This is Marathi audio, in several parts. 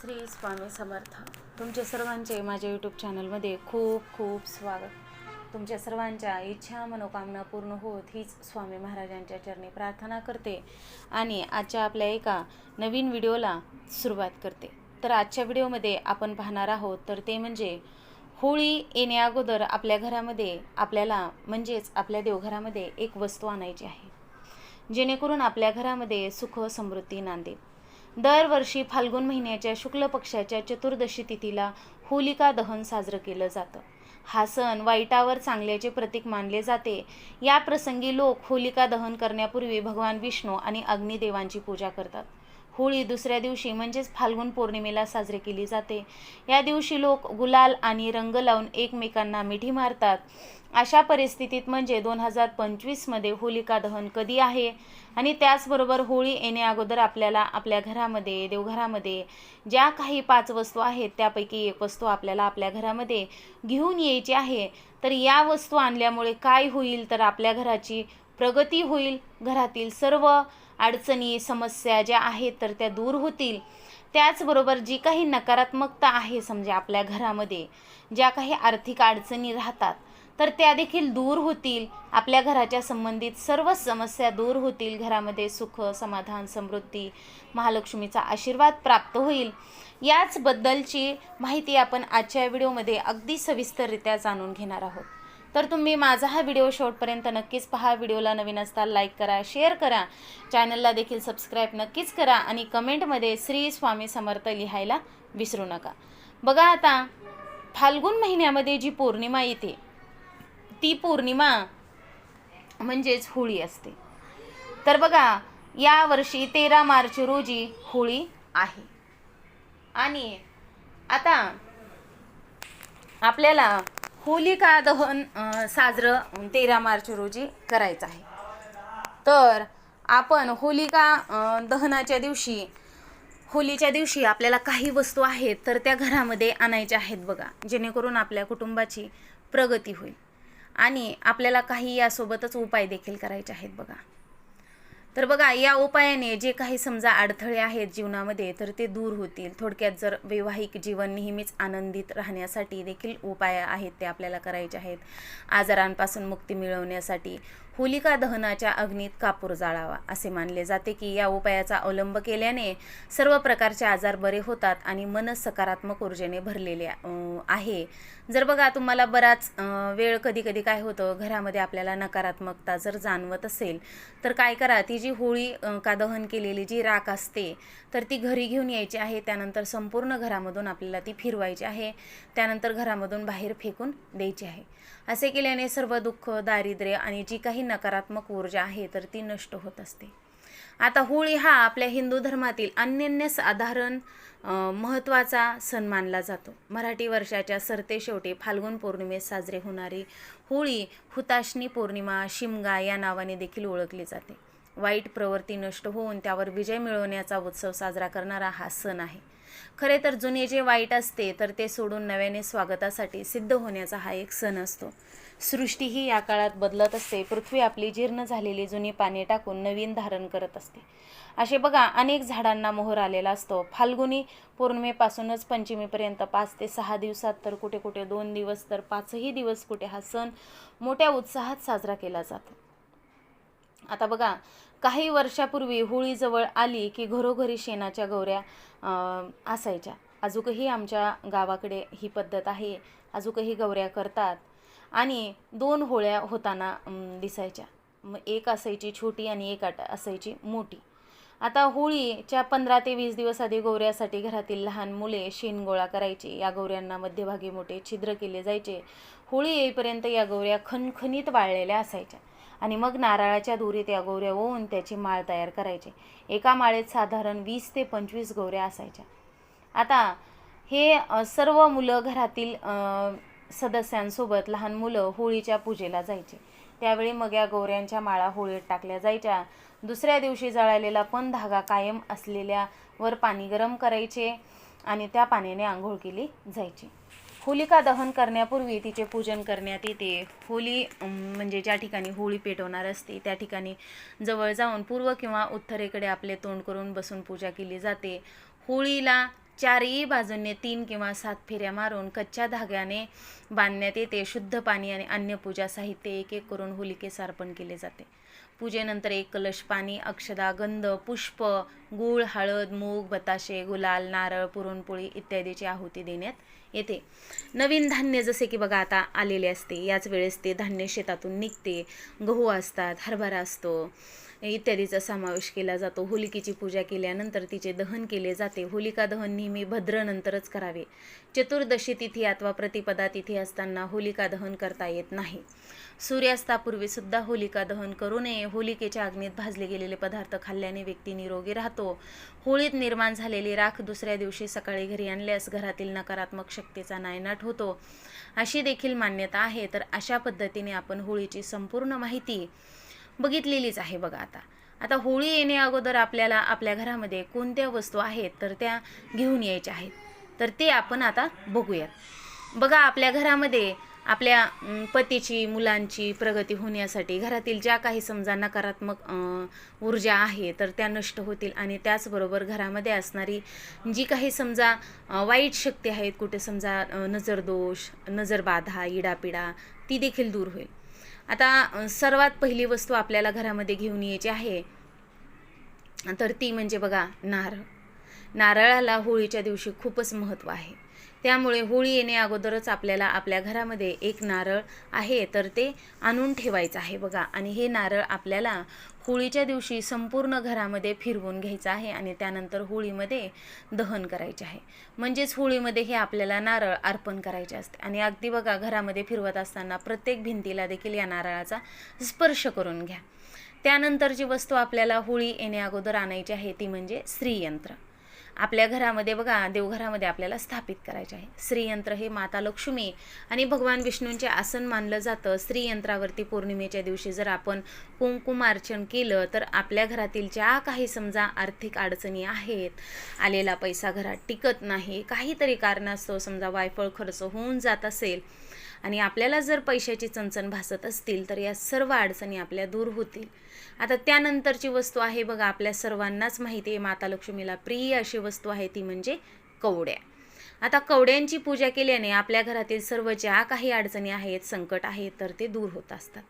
श्री स्वामी समर्थ. तुमचे सर्वांचे माझ्या यूट्यूब चॅनलमध्ये खूप खूप स्वागत. तुमच्या सर्वांच्या इच्छा मनोकामना पूर्ण होत हीच स्वामी महाराजांच्या चरणी प्रार्थना करते आणि आजच्या आपल्या एका नवीन व्हिडिओला सुरुवात करते. तर आजच्या व्हिडिओमध्ये आपण पाहणार आहोत तर ते म्हणजे होळी येण्याअगोदर आपल्या घरामध्ये आपल्याला म्हणजेच आपल्या देवघरामध्ये एक वस्तू आणायची आहे. जेणेकरून आपल्या घरामध्ये सुख समृद्धी नांदेल. दरवर्षी फाल्गुन महिन्याच्या शुक्ल पक्षाच्या चतुर्दशी तिथीला होलिका दहन साजरं केलं जातं. हा सण वाईटावर चांगल्याचे प्रतीक मानले जाते. या प्रसंगी लोक होलिका दहन करण्यापूर्वी भगवान विष्णू आणि अग्निदेवांची पूजा करतात. होळी दुसऱ्या दिवशी म्हणजेच फाल्गुन पौर्णिमेला साजरी केली जाते. या दिवशी लोक गुलाल आणि रंग लावून एकमेकांना मिठी मारतात. अशा परिस्थितीत म्हणजे दोन हजार पंचवीसमध्ये होलिका दहन कधी आहे? आणि त्याचबरोबर होळी येण्या अगोदर आपल्याला आपल्या घरामध्ये देवघरामध्ये ज्या काही पाच वस्तू आहेत त्यापैकी एक वस्तू आपल्याला आपल्या घरामध्ये घेऊन यायची आहे. तर या वस्तू आणल्यामुळे काय होईल? तर आपल्या घराची प्रगती होईल. घरातील सर्व अडचणी समस्या ज्या आहेत तर त्या दूर होतील. त्याचबरोबर जी काही नकारात्मकता आहे समजा आपल्या घरामध्ये ज्या काही आर्थिक अडचणी राहतात तर त्या देखील दूर होतील. आपल्या घराच्या संबंधित सर्व समस्या दूर होतील. घरामध्ये सुख समाधान समृद्धी महालक्ष्मीचा आशीर्वाद प्राप्त होईल. याचबद्दलची माहिती आपण आजच्या व्हिडिओमध्ये अगदी सविस्तररित्या जाणून घेणार आहोत. तर तुम्ही माझा हा व्हिडिओ शेवटपर्यंत नक्कीच पहा. व्हिडिओला नवीन असता लाईक करा शेअर करा. चॅनलला देखील सबस्क्राईब नक्कीच करा आणि कमेंटमध्ये श्री स्वामी समर्थ लिहायला विसरू नका. बघा आता फाल्गुन महिन्यामध्ये जी पौर्णिमा येते ती पौर्णिमा म्हणजेच होळी असते. तर बघा यावर्षी तेरा मार्च रोजी होळी आहे. आणि आता आपल्याला होलिका दहन साजरं तेरा मार्च रोजी करायचं आहे. तर आपण होलिका दहनाच्या दिवशी होलीच्या दिवशी आपल्याला काही वस्तू आहेत तर त्या घरामध्ये आणायच्या आहेत बघा. जेणेकरून आपल्या कुटुंबाची प्रगती होईल. आणि आपल्याला काही यासोबतच उपाय देखील करायचे आहेत बघा. तर बघा या उपायाने जे काही समजा अडथळे आहेत जीवनामध्ये तर ते दूर होतील. थोडक्यात जर वैवाहिक जीवन नेहमीच आनंदित राहण्यासाठी देखील उपाय आहेत ते आपल्याला करायचे आहेत. आजारांपासून मुक्ती मिळवण्यासाठी होलिका दहनाच्या अग्नीत कापूर जाळावा असे मानले जाते की या उपायाचा अवलंब केल्याने सर्व प्रकारचे आजार बरे होतात आणि मन सकारात्मक ऊर्जेने भरलेले आहे. जर बघा तुम्हाला बराच वेळ कधी कधी काय होतं घरामध्ये आपल्याला नकारात्मकता जर जाणवत असेल तर काय करा ती जी होळी का दहन केलेली जी राख असते तर ती घरी घेऊन यायची आहे. त्यानंतर संपूर्ण घरामधून आपल्याला ती फिरवायची आहे. त्यानंतर घरामधून बाहेर फेकून द्यायची आहे. असे केल्याने सर्व दुःख दारिद्र्य आणि जी काही नकारात्मक ऊर्जा आहे तर ती नष्ट होत असते. आता होळी हा आपल्या हिंदू धर्मातील अन्यन्य साधारण महत्त्वाचा सण मानला जातो. मराठी वर्षाच्या सरते शेवटी फाल्गुन पौर्णिमेत साजरे होणारी होळी हुताशनी पौर्णिमा शिमगा या नावाने देखील ओळखली जाते. वाईट प्रवृत्ती नष्ट होऊन त्यावर विजय मिळवण्याचा उत्सव साजरा करणारा हा सण आहे. खरे तर जुने जे वाईट असते तर ते सोडून नव्याने स्वागतासाठी सिद्ध होण्याचा हा एक सण असतो. सृष्टी ही या काळात बदलत असते. पृथ्वी आपली जीर्ण झालेली जुनी पाने टाकून नवीन धारण करत असते. असे बघा अनेक झाडांना मोहर आलेला असतो. फाल्गुनी पौर्णिमेपासूनच पंचमीपर्यंत पाच ते सहा दिवसात तर कुठे कुठे दोन दिवस तर पाचही दिवस कुठे हा सण मोठ्या उत्साहात साजरा केला जातो. आता बघा काही वर्षापूर्वी होळी जवळ आली की घरोघरी शेणाच्या गौऱ्या असायच्या. अजूकही आमच्या गावाकडे ही पद्धत आहे. अजूकही गौऱ्या करतात. आणि दोन होळ्या होताना दिसायच्या. मग एक असायची छोटी आणि एक असायची मोठी. आता होळीच्या पंधरा ते वीस दिवस आधी गौऱ्यासाठी घरातील लहान मुले शेण गोळा करायची. या गौऱ्यांना मध्यभागी मोठे छिद्र केले जायचे. होळी येईपर्यंत या गौऱ्या खणखणीत वाळलेल्या असायच्या. आणि मग नारळाच्या दोरीत या गोऱ्या ओवून त्याची माळ तयार करायचे. एका माळेत साधारण वीस ते पंचवीस गोऱ्या असायच्या. आता हे सर्व मुलं घरातील सदस्यांसोबत लहान मुलं होळीच्या पूजेला जायचे. त्यावेळी मग या गोऱ्यांच्या माळा होळीत टाकल्या जायच्या. दुसऱ्या दिवशी जळालेला पण धागा कायम असलेल्या वर पाणी गरम करायचे आणि त्या पाण्याने आंघोळ केली जायची. होलिका दहन करण्यापूर्वी तिचे पूजन करण्यात येते. होली म्हणजे ज्या ठिकाणी होळी पेटवणार असते त्या ठिकाणी जवळ जाऊन पूर्व किंवा उत्तरेकडे आपले तोंड करून बसून पूजा केली जाते. होळीला चारही बाजूंनी तीन किंवा सात फेऱ्या मारून कच्च्या धाग्याने बांधण्यात येते. शुद्ध पाणी आणि अन्य पूजा साहित्य एक एक करून होलिकेस अर्पण केले जाते. पूजेनंतर एक कलश पाणी अक्षदा गंध पुष्प गूळ हळद मूग बताशे गुलाल नारळ पुरणपोळी इत्यादीची आहुती देण्यात येते. नवीन धान्य जसे की बघा आता आलेले असते याच वेळेस ते धान्य शेतातून निघते. गहू असतात हरभरा असतो इत्यादीचा समावेश केला जातो. होलिकेची पूजा केल्यानंतर तिचे दहन केले जाते. होलिका दहन नेहमी भद्रनंतरच करावे. चतुर्दशी तिथी अथवा प्रतिपदा तिथी असताना होलिका दहन करता येत नाही. सूर्यास्तापूर्वी सुद्धा होलिका दहन करू नये. होलिकेच्या अग्नीत भाजले गेलेले पदार्थ खाल्ल्याने व्यक्ती निरोगी राहतो. होळीत निर्माण झालेली राख दुसऱ्या दिवशी सकाळी घरी आणल्यास घरातील नकारात्मक शक्तीचा नायनाट होतो. अशी देखील मान्यता आहे. तर अशा पद्धतीने आपण होळीची संपूर्ण माहिती बघितलेलीच आहे बघा आता. आता होळी येणे अगोदर आपल्याला आपल्या घरामध्ये कोणत्या वस्तू आहेत? तर त्या घेऊन यायच्या आहेत. तर ते आपण आता बघूयात. बघा आपल्या घरामध्ये आपल्या पतीची मुलांची प्रगती होण्यासाठी घरातील ज्या काही समजा नकारात्मक ऊर्जा आहे तर त्या नष्ट होतील आणि त्याचबरोबर घरामध्ये असणारी जी काही समजा वाईट शक्ती आहेत कुठे समजा नजरदोष नजरबाधा इडापिडा ती देखील दूर होईल. आता सर्वात पहिली वस्तू आपल्याला घरामध्ये घेऊन यायची आहे तर ती म्हणजे बघा नारळ. नारळाला होळीच्या दिवशी खूपच महत्त्व आहे. त्यामुळे होळी येणे अगोदरच आपल्याला आपल्या घरामध्ये एक नारळ आहे तर ते आणून ठेवायचं आहे बघा. आणि हे नारळ आपल्याला होळीच्या दिवशी संपूर्ण घरामध्ये फिरवून घ्यायचं आहे आणि त्यानंतर होळीमध्ये दहन करायचे आहे. म्हणजेच होळीमध्ये हे आपल्याला नारळ अर्पण करायचे असते. आणि अगदी बघा घरामध्ये फिरवत असताना प्रत्येक भिंतीला देखील या नारळाचा स्पर्श करून घ्या. त्यानंतर जी वस्तू आपल्याला होळी येण्या अगोदर आणायची आहे ती म्हणजे श्रीयंत्र. आपल्या घरामध्ये बघा देवघरामध्ये आपल्याला स्थापित करायचे आहे. श्रीयंत्र हे माता लक्ष्मी आणि भगवान विष्णूंचे आसन मानलं जातं. श्रीयंत्रावरती पौर्णिमेच्या दिवशी जर आपण कुंकुमार्चन केलं तर आपल्या घरातील ज्या काही समजा आर्थिक अडचणी आहेत आलेला पैसा घरात टिकत नाही काहीतरी कारणास्तव समजा वायफळ खर्च होऊन जात असेल आणि आपल्याला जर पैशाची चणचण भासत असतील तर या सर्व अडचणी आपल्या दूर होतील. आता त्यानंतरची वस्तू आहे बघा आपल्या सर्वांनाच माहिती आहे माता लक्ष्मीला प्रिय अशी वस्तू वस्तू आहे ती म्हणजे कवड्या. आता कवड्यांची पूजा केल्याने आपल्या घरातील सर्व ज्या काही अडचणी आहेत संकट आहेत तर ते दूर होत असतात.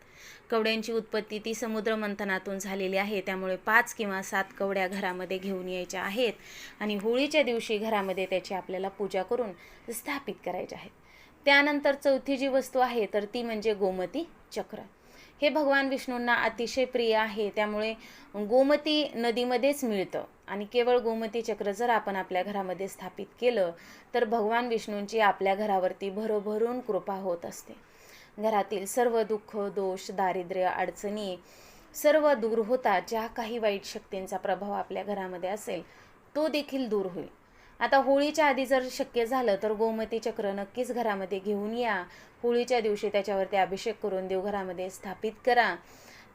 कवड्यांची उत्पत्ती ती समुद्र मंथनातून झालेली आहे त्यामुळे पाच किंवा सात कवड्या घरामध्ये घेऊन यायच्या आहेत आणि होळीच्या दिवशी घरामध्ये त्याची आपल्याला पूजा करून स्थापित करायच्या आहेत. त्यानंतर चौथी जी वस्तू आहे तर ती म्हणजे गोमती चक्र. हे भगवान विष्णूंना अतिशय प्रिय आहे. त्यामुळे गोमती नदीमध्येच मिळतं. आणि केवळ गोमती चक्र जर आपण आपल्या घरामध्ये स्थापित केलं तर भगवान विष्णूंची आपल्या घरावरती भरोभरून कृपा होत असते. घरातील सर्व दुःख दोष दारिद्र्य अडचणी सर्व दूर होतात. ज्या काही वाईट शक्तींचा प्रभाव आपल्या घरामध्ये असेल तो देखील दूर होईल. आता होळीच्या आधी जर शक्य झालं तर गोमती चक्र नक्कीच घरामध्ये घेऊन या. होळीच्या दिवशी त्याच्यावरती अभिषेक करून देवघरामध्ये स्थापित करा.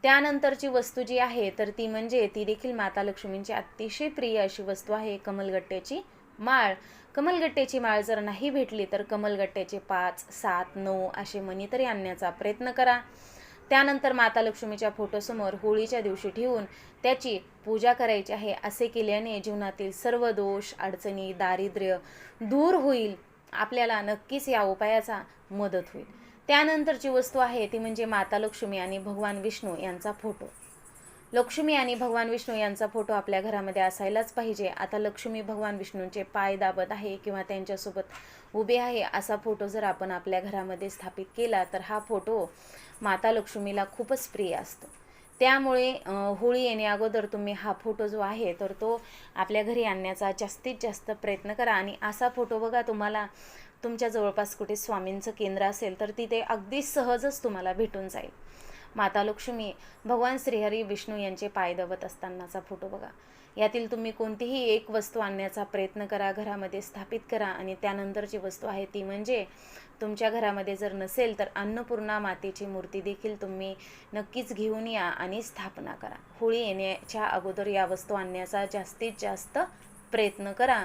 त्यानंतरची वस्तू जी आहे तर ती म्हणजे ती देखील माता लक्ष्मींची अतिशय प्रिय अशी वस्तू आहे कमलगट्ट्याची माळ. कमलगट्ट्याची माळ जर नाही भेटली तर कमलगट्ट्याचे पाच सात नऊ असे मणी तरी आणण्याचा प्रयत्न करा. त्यानंतर माता लक्ष्मीच्या फोटोसमोर होळीच्या दिवशी ठेवून त्याची पूजा करायची आहे असे केल्याने जीवनातील सर्व दोष अडचणी दारिद्र्य दूर होईल. आपल्याला नक्कीच या उपायाचा मदत होईल. त्यानंतरची वस्तू आहे ती म्हणजे माता लक्ष्मी आणि भगवान विष्णू यांचा फोटो. लक्ष्मी आणि भगवान विष्णू यांचा फोटो आपल्या घरामध्ये असायलाच पाहिजे. आता लक्ष्मी भगवान विष्णूंचे पाय दाबत आहे किंवा त्यांच्यासोबत उभे आहे असा फोटो जर आपण आपल्या घरामध्ये स्थापित केला तर हा फोटो माता लक्ष्मीला खूपच प्रिय असतो. त्यामुळे होळी येणे अगोदर तुम्ही हा फोटो जो आहे तर तो आपल्या घरी आणण्याचा जास्तीत जास्त प्रयत्न करा. आणि असा फोटो बघा तुम्हाला तुमच्या जवळपास कुठे स्वामींचं केंद्र असेल तर तिथे अगदी सहजच तुम्हाला भेटून जाईल. माता लक्ष्मी भगवान श्रीहरी विष्णू यांचे पाय दवत असतानाचा फोटो बघा. यातील तुम्ही कोणतीही एक वस्तू आणण्याचा प्रयत्न करा घरामध्ये स्थापित करा आणि त्यानंतरची वस्तू आहे ती म्हणजे तुमच्या घरामध्ये जर नसेल तर अन्नपूर्णा मातेची मूर्ती देखील तुम्ही नक्कीच घेऊन या आणि स्थापना करा. होळी येण्याच्या अगोदर या वस्तू आणण्याचा जास्तीत जास्त प्रयत्न करा.